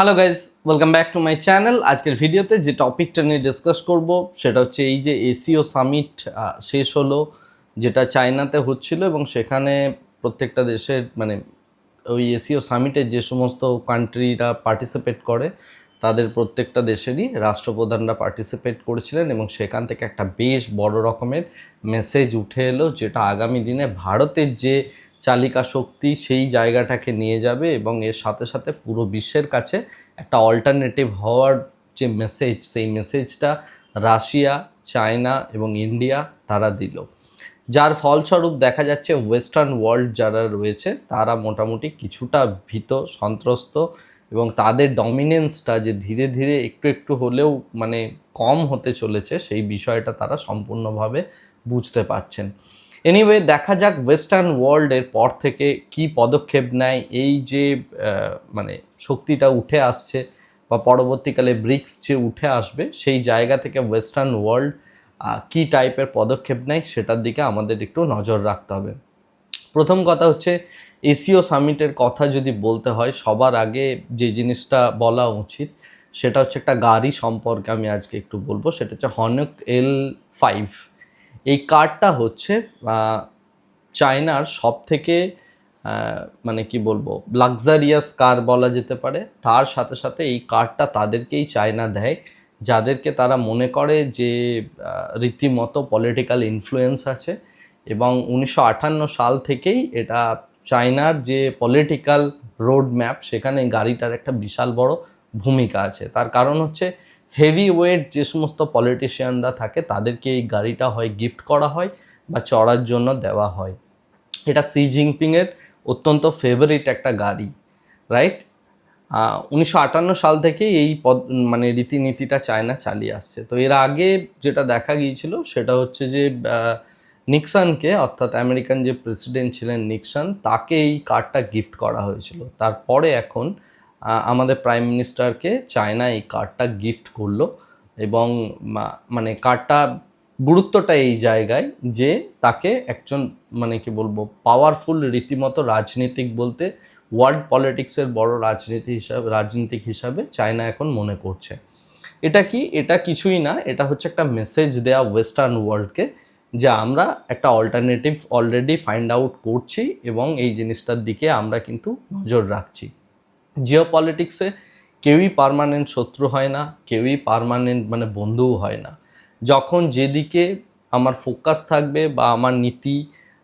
Hello guys welcome back to my channel আজকের ভিডিওতে যে টপিকটা নিয়ে ডিসকাস করব, সেটা হচ্ছে এই যে এসিও সামিট শেষ হলো, যেটা চায়নাতে হচ্ছিল এবং সেখানে প্রত্যেকটা দেশের মানে ওই এসিও সামিটে যে সমস্ত কান্ট্রিরা পার্টিসিপেট করে, তাদের প্রত্যেকটা দেশেরই রাষ্ট্রপ্রধানরা পার্টিসিপেট করেছিলেন এবং সেখান থেকে একটা বেশ বড় রকমের মেসেজ উঠে এলো, যেটা আগামী দিনে ভারতের যে চালিকা শক্তি সেই জায়গাটাকে নিয়ে যাবে এবং এর সাথে সাথে পুরো বিশ্বের কাছে একটা অল্টারনেটিভ হওয়ার যে মেসেজ সেই মেসেজটা রাশিয়া, চায়না এবং ইন্ডিয়া তারা দিল। যার ফলস্বরূপ দেখা যাচ্ছে ওয়েস্টার্ন ওয়ার্ল্ড যারা রয়েছে তারা মোটামুটি কিছুটা ভীত, সন্ত্রস্ত এবং তাদের ডমিনেন্সটা যে ধীরে ধীরে একটু একটু হলেও মানে কম হতে চলেছে সেই বিষয়টা তারা সম্পূর্ণভাবে বুঝতে পারছেন। এনিওয়ে দেখা যাক ওয়েস্টার্ন ওয়ার্ল্ডের পর থেকে কি পদক্ষেপ নেয়। এই যে মানে শক্তিটা উঠে আসছে বা পরবর্তীকালে ব্রিক্স যে উঠে আসবে, সেই জায়গা থেকে ওয়েস্টার্ন ওয়ার্ল্ড কি টাইপের পদক্ষেপ নেয় সেটার দিকে আমাদের একটু নজর রাখতে হবে। প্রথম কথা হচ্ছে, এসিও সামিটের কথা যদি বলতে হয়, সবার আগে যে জিনিসটা বলা উচিত, সেটা হচ্ছে একটা গাড়ি সম্পর্কে আমি আজকে একটু বলব, সেটা হচ্ছে হনক এল ফাইভ এই কার্ডটা হচ্ছে চায়নার সব থেকে মানে কি বলব লাক্সারিয়াস কার বলা যেতে পারে। তার সাথে সাথে এই কার্ডটা তাদেরকেই চায়না দেয়, যাদেরকে তারা মনে করে যে রীতিমতো পলিটিক্যাল ইনফ্লুয়েন্স আছে এবং উনিশশো আটান্ন সাল থেকেই এটা চায়নার যে পলিটিক্যাল রোড ম্যাপ সেখানে গাড়িটার একটা বিশাল বড় ভূমিকা আছে। তার কারণ হচ্ছে হেভি ওয়েট যে সমস্ত পলিটিশিয়ানরা থাকে, তাদেরকে এই গাড়িটা হয় গিফট করা হয় বা চড়ার জন্য দেওয়া হয়। এটা সি জিনপিংয়ের অত্যন্ত ফেভারিট একটা গাড়ি রাইট উনিশশো আটান্ন সাল থেকেই এই পদ মানে রীতিনীতিটা চায়না চালিয়ে আসছে। তো এর আগে যেটা দেখা গিয়েছিল, সেটা হচ্ছে যে নিক্সনকে, অর্থাৎ আমেরিকান যে প্রেসিডেন্ট ছিলেন নিক্সন, তাকে এই কার্ডটা গিফট করা হয়েছিল। তারপরে এখন আমাদের প্রাইম মিনিস্টারকে চায়না এই কার্ডটা গিফট করল এবং মানে কার্ডটা গুরুত্বটা এই জায়গায় যে তাকে একজন মানে কি বলব পাওয়ারফুল রীতিমতো রাজনীতিক বলতে ওয়ার্ল্ড পলিটিক্সের বড় রাজনীতি হিসাবে, রাজনীতিক হিসাবে চায়না এখন মনে করছে। এটা কি? এটা কিছুই না, এটা হচ্ছে একটা মেসেজ দেয়া ওয়েস্টার্ন ওয়ার্ল্ডকে যে আমরা একটা অল্টারনেটিভ অলরেডি ফাইন্ড আউট করছি এবং এই জিনিসটার দিকে আমরা কিন্তু নজর রাখছি। জিও পলিটিক্সে কেউই পারমানেন্ট শত্রু হয় না, কেউই পার্মানেন্ট মানে বন্ধুও হয় না। যখন যেদিকে আমার ফোকাস থাকবে বা আমার নীতি,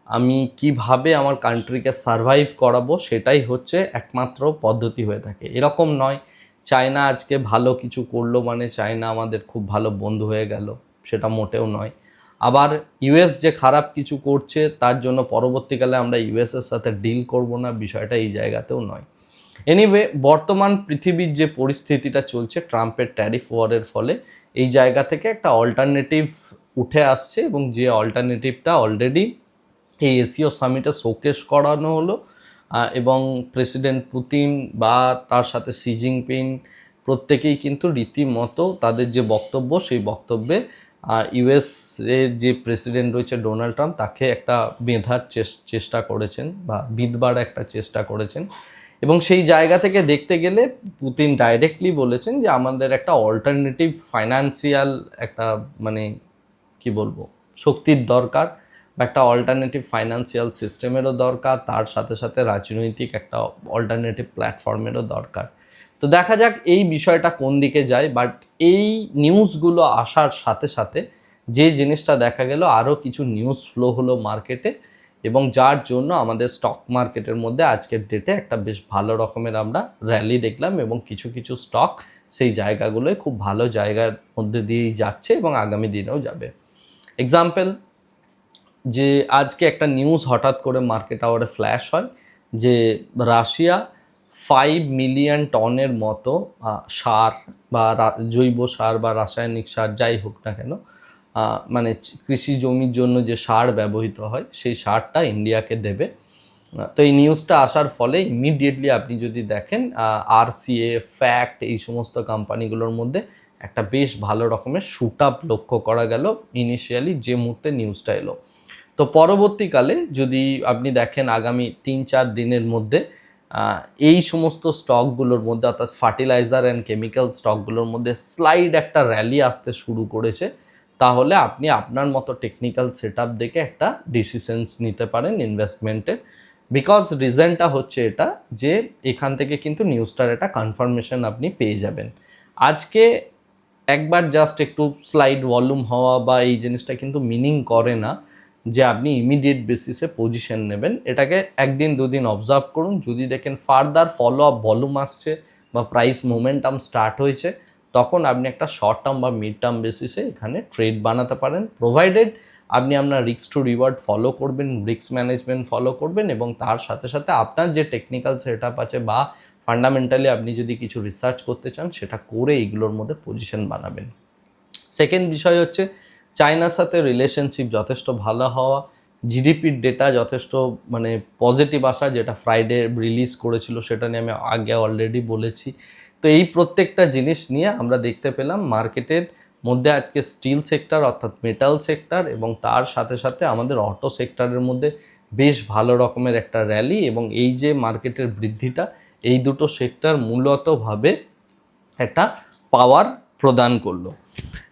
আমি কীভাবে আমার কান্ট্রিকে সারভাইভ করাবো, সেটাই হচ্ছে একমাত্র পদ্ধতি হয়ে থাকে। এরকম নয়, চায়না আজকে ভালো কিছু করল মানে চায়না আমাদের খুব ভালো বন্ধু হয়ে গেল, সেটা মোটেও নয়। আবার ইউএস যে খারাপ কিছু করছে, তার জন্য পরবর্তীকালে আমরা ইউএসের সাথে ডিল করব না, বিষয়টা এই জায়গাতেও নয়। এনিওয়ে বর্তমান পৃথিবীর যে পরিস্থিতিটা চলছে ট্রাম্পের ট্যারিফ ওয়ারের ফলে, এই জায়গা থেকে একটা অল্টারনেটিভ উঠে আসছে এবং যে অল্টারনেটিভটা অলরেডি এই এসিও সামিটে শোকেস করানো হলো এবং প্রেসিডেন্ট পুতিন বা তার সাথে সি জিনপিং প্রত্যেকেই কিন্তু রীতিমতো তাদের যে বক্তব্য, সেই বক্তব্যে ইউএস এর যে প্রেসিডেন্ট রয়েছে ডোনাল্ড ট্রাম্প তাকে একটা বেঁধার চেষ্টা করেছেন বা বিধবার একটা চেষ্টা করেছেন। এবং সেই জায়গা থেকে দেখতে গেলে পুতিন ডাইরেক্টলি বলেছেন যে আমাদের একটা অল্টারনেটিভ ফাইন্যান্সিয়াল একটা মানে কি বলব, শক্তির দরকার বা একটা অল্টারনেটিভ ফাইন্যান্সিয়াল সিস্টেমেরও দরকার, তার সাথে সাথে রাজনৈতিক একটা অল্টারনেটিভ প্ল্যাটফর্মেরও দরকার। তো দেখা যাক এই বিষয়টা কোন দিকে যায় বাট এই নিউজগুলো আসার সাথে সাথে যে জিনিসটা দেখা গেল, আরও কিছু নিউজ ফ্লো হলো মার্কেটে এবং যার জন্য আমাদের স্টক মার্কেটের মধ্যে আজকের ডেটে একটা বেশ ভালো রকমের আমরা র্যালি দেখলাম এবং কিছু কিছু স্টক সেই জায়গাগুলোয় খুব ভালো জায়গার মধ্যে দিয়েই যাচ্ছে এবং আগামী দিনেও যাবে। এক্সাম্পল যে আজকে একটা নিউজ হঠাৎ করে মার্কেট আওয়ারে ফ্ল্যাশ হয় যে রাশিয়া ফাইভ মিলিয়ন টনের মতো সার বা জৈব সার বা রাসায়নিক সার যাই হোক না কেন মানে কৃষি জমির জন্য যে সার ব্যবহৃত হয়, সেই সারটা ইন্ডিয়াকে দেবে। তো এই নিউজটা আসার ফলে ইমিডিয়েটলি আপনি যদি দেখেন আর সিএ ফ্যাক্ট এই সমস্ত কোম্পানিগুলোর মধ্যে একটা বেশ ভালো রকমের শুট আপ লক্ষ্য করা গেল ইনিশিয়ালি যে মুহূর্তে নিউজটা এলো। তো পরবর্তীকালে যদি আপনি দেখেন আগামী তিন চার দিনের মধ্যে এই সমস্ত স্টকগুলোর মধ্যে অর্থাৎ ফার্টিলাইজার অ্যান্ড কেমিক্যাল স্টকগুলোর মধ্যে স্লাইড একটা র্যালি আসতে শুরু করেছে। তাহলে আপনি আপনার মতো টেকনিক্যাল সেট আপ দেখে একটা ডিসিশনস নিতে পারেন ইনভেস্টমেন্টের বিকজ রিজনটা হচ্ছে এটা যে এখান থেকে কিন্তু নিউজটার একটা কনফার্মেশন আপনি পেয়ে যাবেন। আজকে একবার জাস্ট একটু স্লাইড ভলিউম হওয়া বা এই জিনিসটা কিন্তু মিনিং করে না যে আপনি ইমিডিয়েট বেসিসে পজিশন নেবেন। এটাকে একদিন দুদিন অবজার্ভ করুন। যদি দেখেন ফার্দার ফলো আপ ভলিউম আসছে বা প্রাইস মোমেন্টাম স্টার্ট হয়েছে তখন আপনি একটা শর্ট টার্ম বা মিড টার্ম বেসিসে এখানে ট্রেড বানাতে পারেন প্রোভাইডেড আপনি আপনার রিক্স টু রিওয়ার্ড ফলো করবেন রিক্স ম্যানেজমেন্ট ফলো করবেন এবং তার সাথে সাথে আপনার যে টেকনিক্যাল সেট আছে বা ফান্ডামেন্টালি আপনি যদি কিছু রিসার্চ করতে চান, সেটা করে এইগুলোর মধ্যে পজিশন বানাবেন। সেকেন্ড বিষয় হচ্ছে চায়নার সাথে রিলেশনশিপ যথেষ্ট ভালো হওয়া জিডিপির ডেটা যথেষ্ট মানে পজিটিভ আসা, যেটা ফ্রাইডে রিলিজ করেছিল, সেটা নিয়ে আমি আগে অলরেডি বলেছি। তো এই প্রত্যেকটা জিনিস নিয়ে আমরা দেখতে পেলাম মার্কেটের মধ্যে আজকে স্টিল সেক্টর অর্থাৎ মেটাল সেক্টর এবং তার সাথে সাথে আমাদের অটো সেক্টরের মধ্যে বেশ ভালো রকমের একটা র্যালি এবং এই যে মার্কেটের বৃদ্ধিটা, এই দুটো সেক্টর মূলতভাবে একটা পাওয়ার প্রদান করল।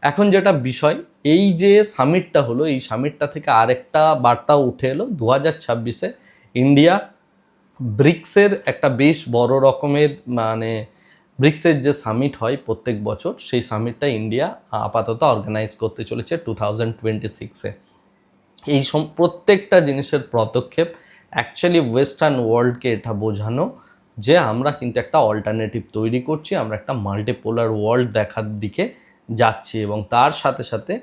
এখন যেটা বিষয়, এই যে সামিটটা হলো, এই সামিটটা থেকে আরেকটা বার্তা উঠে এলো দু হাজার ছাব্বিশে। ইন্ডিয়া ব্রিক্সের একটা বেশ বড় রকমের মানে ব্রিক্সের যে সামিট হয় প্রত্যেক বছর, সেই সামিটটা ইন্ডিয়া আপাতত অর্গানাইজ করতে চলেছে টু থাউজেন্ড টোয়েন্টি সিক্সে এই সম, প্রত্যেকটা জিনিসের পদক্ষেপ অ্যাকচুয়ালি ওয়েস্টার্ন ওয়ার্ল্ডকে এটা বোঝানো যে আমরা কিন্তু একটা অল্টারনেটিভ তৈরি করছি, আমরা একটা মাল্টিপোলার ওয়ার্ল্ড দেখার দিকে যাচ্ছি এবং তার সাথে সাথে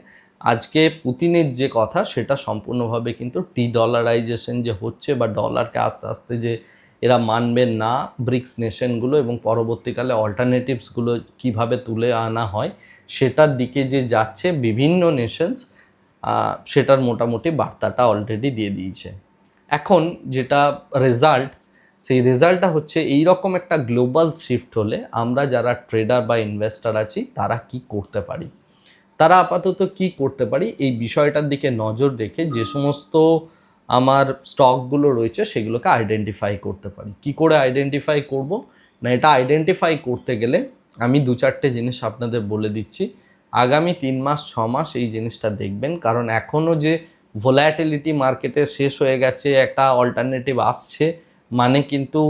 আজকে পুতিনের যে কথা, সেটা সম্পূর্ণভাবে কিন্তু টি ডলারাইজেশন যে হচ্ছে বা ডলারকে আস্তে আস্তে যে এরা মানবে না ব্রিক্স নেশনগুলো এবং পরবর্তীকালে অল্টারনেটিভসগুলো কীভাবে তুলে আনা হয়, সেটার দিকে যে যাচ্ছে বিভিন্ন নেশনস সেটার মোটামুটি বার্তাটা অলরেডি দিয়ে দিয়েছে। এখন যেটা রেজাল্ট সেই রেজাল্টটা হচ্ছে এই রকম একটা গ্লোবাল শিফট হলে আমরা যারা ট্রেডার বা ইনভেস্টার আছি, তারা কি করতে পারি? তারা আপাতত কি করতে পারি? এই বিষয়টার দিকে নজর রেখে যে সমস্ত আমার স্টকগুলো রয়েছে সেগুলোকে আইডেন্টিফাই করতে পারি। কি করে আইডেন্টিফাই করব? না, এটা আইডেন্টিফাই করতে গেলে আমি দু চারটে জিনিস আপনাদের বলে দিচ্ছি। আগামী তিন মাস, ছ মাস এই জিনিসটা দেখবেন, কারণ এখনও যে ভোলাটিলিটি মার্কেটে শেষ হয়ে গেছে, একটা অল্টারনেটিভ আসছে মানে কিন্তু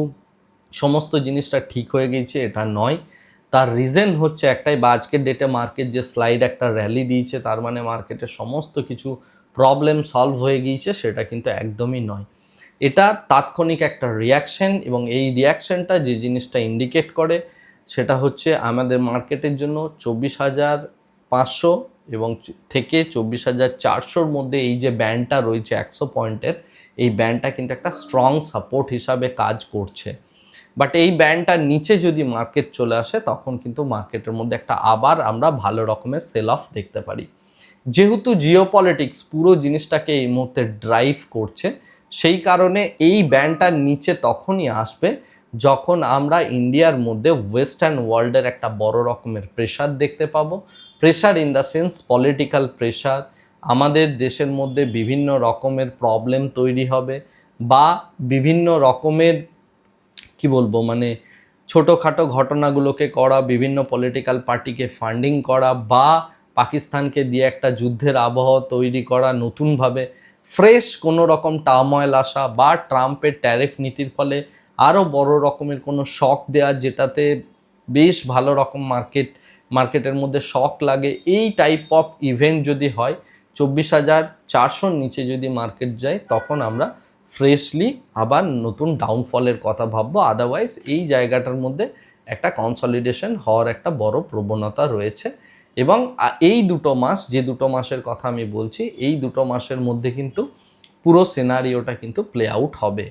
সমস্ত জিনিসটা ঠিক হয়ে গেছে এটা নয়। তার রিজন হচ্ছে একটাই, বা আজকের ডেটে মার্কেট যে স্লাইড একটা র্যালি দিয়েছে, তার মানে মার্কেটে সমস্ত কিছু প্রবলেম সলভ হয়ে গিয়েছে সেটা কিন্তু একদমই নয়। এটা তাৎক্ষণিক একটা রিয়াকশন এবং এই রিয়াকশনটা যে জিনিসটা ইন্ডিকেট করে সেটা হচ্ছে আমাদের মার্কেটের জন্য চব্বিশ হাজার পাঁচশো এবং থেকে চব্বিশ হাজার চারশোর মধ্যে এই যে ব্যান্ডটা রয়েছে একশো পয়েন্টের এই ব্যান্ডটা কিন্তু একটা স্ট্রং সাপোর্ট হিসাবে কাজ করছে। বাট এই ব্যান্ডটার নিচে যদি মার্কেট চলে আসে, তখন কিন্তু মার্কেটের মধ্যে একটা আবার আমরা ভালো রকমের সেল অফ দেখতে পারি। যেহেতু জিও পলিটিক্স পুরো জিনিসটাকে এই মুহূর্তে ড্রাইভ করছে, সেই কারণে এই ব্যান্ডটার নিচে তখনই আসবে যখন আমরা ইন্ডিয়ার মধ্যে ওয়েস্টার্ন ওয়ার্ল্ডের একটা বড় রকমের প্রেশার দেখতে পাবো। Pressure in the sense political pressure আমাদের দেশের মধ্যে বিভিন্ন রকমের প্রবলেম তৈরি হবে বা বিভিন্ন রকমের, কি বলব মানে ছোটোখাটো ঘটনাগুলোকে করা, বিভিন্ন পলিটিক্যাল পার্টিকে ফান্ডিং করা বা পাকিস্তানকে দিয়ে একটা যুদ্ধের আবহাওয়া তৈরি করা নতুনভাবে, ফ্রেশ কোনো রকম টার্ময়েল আসা বা ট্রাম্পের ট্যারিফ নীতির ফলে আরও বড় রকমের কোনো শক দেওয়া যেটাতে বেশ ভালো রকম মার্কেট, মার্কেটের মধ্যে শক লাগে, এই টাইপ অফ ইভেন্ট যদি হয়, চব্বিশ হাজার চারশোর নিচে যদি মার্কেট যায়, তখন আমরা ফ্রেশলি আবার নতুন ডাউনফলের কথা ভাববো। আদারওয়াইজ এই জায়গাটার মধ্যে একটা কনসলিডেশন হওয়ার একটা বড় প্রবণতা রয়েছে। এবং এই দুটো মাস, যে দুটো মাসের কথা আমি বলছি, এই দুটো মাসের মধ্যে কিন্তু পুরো সিনারিওটা কিন্তু প্লে আউট হবে।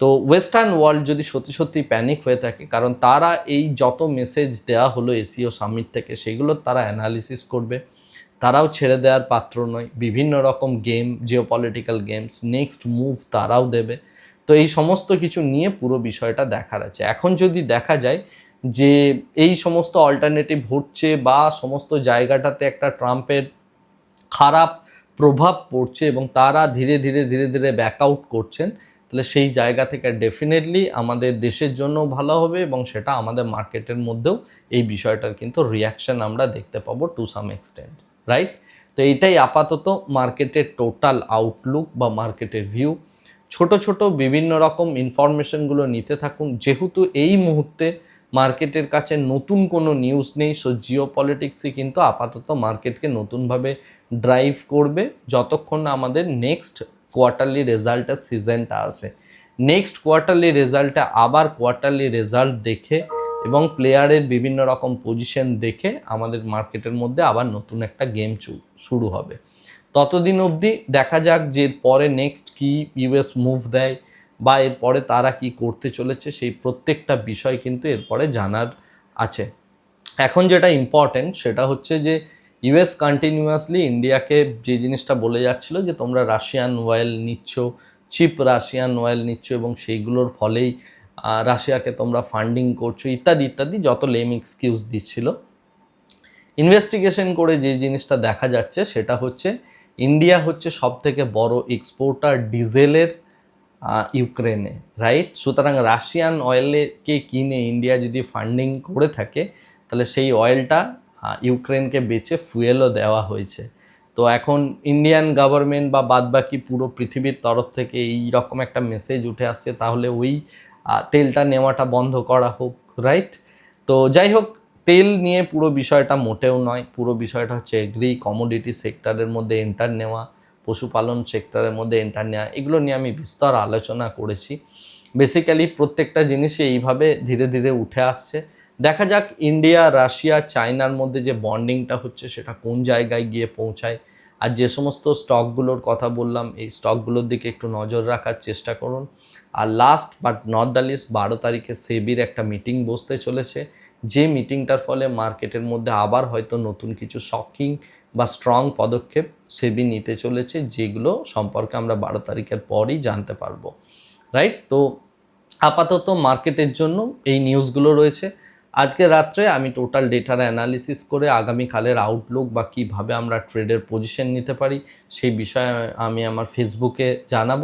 তো ওয়েস্টার্ন ওয়ার্ল্ড যদি সত্যি সত্যি প্যানিক হয়ে থাকে, কারণ তারা এই যত মেসেজ দেওয়া হলো এসিও সামিট থেকে, সেগুলো তারা অ্যানালিসিস করবে। তারাও ছেড়ে দেওয়ার পাত্র নয়। বিভিন্ন রকম game geopolitical games next move তারাও দেবে। তো এই সমস্ত কিছু নিয়ে পুরো বিষয়টা দেখার আছে। এখন যদি দেখা যায় যে এই সমস্ত অল্টারনেটিভ হচ্ছে বা সমস্ত জায়গাটাতে একটা ট্রাম্পের খারাপ প্রভাব পড়ছে এবং তারা ধীরে ধীরে ধীরে ধীরে ব্যাক আউট করছেন, তাহলে সেই জায়গা থেকে ডেফিনেটলি আমাদের দেশের জন্য ভালো হবে এবং সেটা আমাদের মার্কেটের মধ্যেও এই বিষয়টার কিন্তু রিয়াকশন আমরা দেখতে পাবো টু সাম এক্সটেন্ট রাইট তো এইটাই আপাতত মার্কেটের টোটাল আউটলুক বা মার্কেটের ভিউ ছোট ছোট বিভিন্ন রকম ইনফরমেশনগুলো নিতে থাকুন। যেহেতু এই মুহূর্তে মার্কেটের কাছে নতুন কোনো নিউজ নেই সো জিও পলিটিক্সই কিন্তু আপাতত মার্কেটকে নতুনভাবে ড্রাইভ করবে যতক্ষণ না আমাদের নেক্সট কোয়ার্টারলি রেজাল্টের সিজনটা আসে। নেক্সট কোয়ার্টারলি রেজাল্টে আবার কোয়ার্টারলি রেজাল্ট দেখে এবং প্লেয়ারের বিভিন্ন রকম পজিশন দেখে আমাদের মার্কেটের মধ্যে আবার নতুন একটা গেম শুরু হবে। ততদিন অবধি দেখা যাক যে পরে নেক্সট কি ইউএস মুভ দেয় বা এরপরে তারা কি করতে চলেছে সেই প্রত্যেকটা বিষয় কিন্তু এরপরে জানার আছে। এখন যেটা ইম্পর্টেন্ট সেটা হচ্ছে যে ইউএস কন্টিনিউয়াসলি ইন্ডিয়াকে যে জিনিসটা বলে যাচ্ছিল যে তোমরা রাশিয়ান অয়েল নিচ্ছ চিপ রাশিয়ান অয়েল নিচ্ছ এবং সেইগুলোর ফলেই রাশিয়াকে তোমরা ফান্ডিং করছ, ইত্যাদি ইত্যাদি, যত লেম এক্সকিউজ দিচ্ছিল। ইনভেস্টিগেশন করে যে জিনিসটা দেখা যাচ্ছে সেটা হচ্ছে ইন্ডিয়া হচ্ছে সব থেকে বড় এক্সপোর্টার ডিজেলের ইউক্রেনে রাইট সুতরাং রাশিয়ান অয়েলকে কিনে ইন্ডিয়া যদি ফান্ডিং করে থাকে, তাহলে সেই অয়েলটা ইউক্রেনকে বেচে ফুয়েলও দেওয়া হয়েছে। তো এখন ইন্ডিয়ান গভর্নমেন্ট বা বাদবাকি পুরো পৃথিবীর তরফ থেকে এই রকম একটা মেসেজ উঠে আসছে, তাহলে ওই তেলটা নেওয়াটা বন্ধ করা হোক রাইট তো যাই হোক, তেল নিয়ে পুরো বিষয়টা মোটেও নয়, পুরো বিষয়টা হচ্ছে এগ্রি কমোডিটি সেক্টরের মধ্যে এন্টার নেওয়া। পশুপালন সেক্টরের মধ্যে এন্টার নেওয়া এগুলো নিয়ে আমি বিস্তর আলোচনা করেছি। বেসিক্যালি প্রত্যেকটা জিনিসই এইভাবে ধীরে ধীরে উঠে আসছে। দেখা যাক ইন্ডিয়া রাশিয়া চায়নার মধ্যে যে বন্ডিংটা হচ্ছে সেটা কোন জায়গায় গিয়ে পৌঁছায়। আর যে সমস্ত স্টকগুলোর কথা বললাম, এই স্টকগুলোর দিকে একটু নজর রাখার চেষ্টা করুন। আর last but not the least বারো তারিখে সেবির একটা মিটিং বসতে চলেছে। যে মিটিংটার ফলে মার্কেটের মধ্যে আবার হয়তো নতুন কিছু শকিং বা স্ট্রং পদক্ষেপ সেবি নিতে চলেছে, যেগুলো সম্পর্কে আমরা বারো তারিখের পরই জানতে পারব। রাইট তো আপাতত মার্কেটের জন্য এই নিউজগুলো রয়েছে। আজকে রাত্রে আমি টোটাল ডেটার অ্যানালিসিস করে আগামীকালের আউটলুক বা কীভাবে আমরা ট্রেডের পজিশন নিতে পারি, সেই বিষয়ে আমি আমার ফেসবুকে জানাব।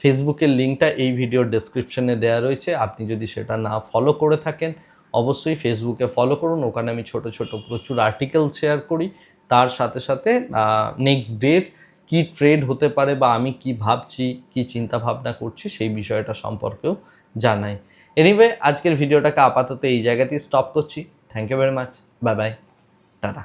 ফেসবুকের লিঙ্কটা এই ভিডিওর ডেসক্রিপশনে দেওয়া রয়েছে। আপনি যদি সেটা না ফলো করে থাকেন অবশ্যই ফেসবুকে ফলো করুন। ওখানে আমি ছোট ছোট প্রচুর আর্টিকেল শেয়ার করি। তার সাথে সাথে নেক্সট ডের কি ট্রেড হতে পারে বা আমি কি ভাবছি, কি চিন্তা ভাবনা করছি, সেই বিষয়টা সম্পর্কেও জানাই। এনিওয়ে আজকের ভিডিওটাকে আপাতত এই জায়গাতেই স্টপ করছি। Thank you very much bye bye tata